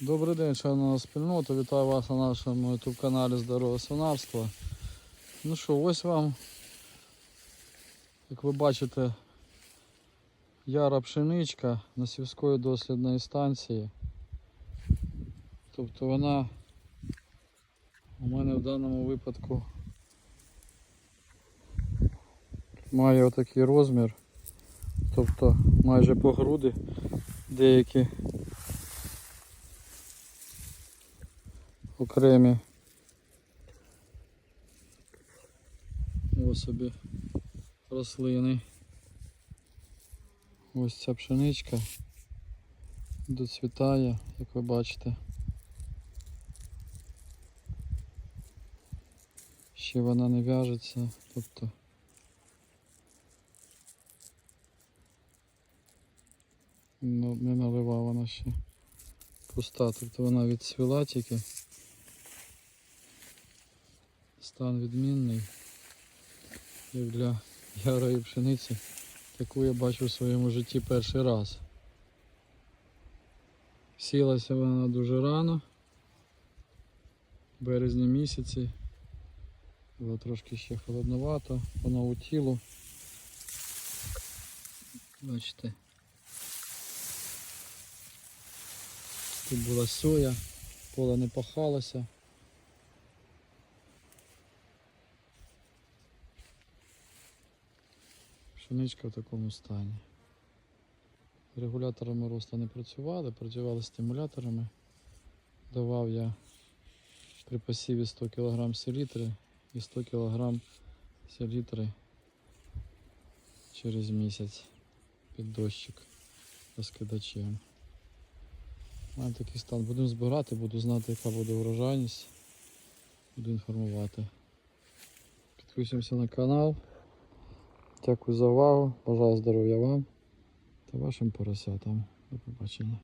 Добрий день, шановна спільнота. Вітаю вас на нашому YouTube каналі Здорове свинарство. Ну що, ось вам, як ви бачите, яра пшеничка на сільської дослідної станції. Тобто вона у мене в даному випадку має отакий розмір, тобто майже по груди деякі окремі ось собі рослини. Ось ця пшеничка доцвітає, як ви бачите. Ще вона не в'яжеться, тобто ну, не налива вона ще пуста, тобто вона відцвіла тільки. Стан відмінний. Як для ярої пшениці, яку я бачу в своєму житті перший раз. Сілася вона дуже рано, в березні місяці. Було трошки ще холодновато, по нову тілу. Бачите. Тут була соя, поле не пахалося. Пшеничка в такому стані. Регуляторами росту не працювали, працювали стимуляторами. Давав я при посіві 100 кг селітри і 100 кг селітри через місяць під дощик розкидачем. Маю такий стан. Будемо збирати, буду знати, яка буде урожайність. Буду інформувати. Підписуємося на канал. Дякую за увагу. Бажаю здоров'я вам та вашим поросятам. До побачення.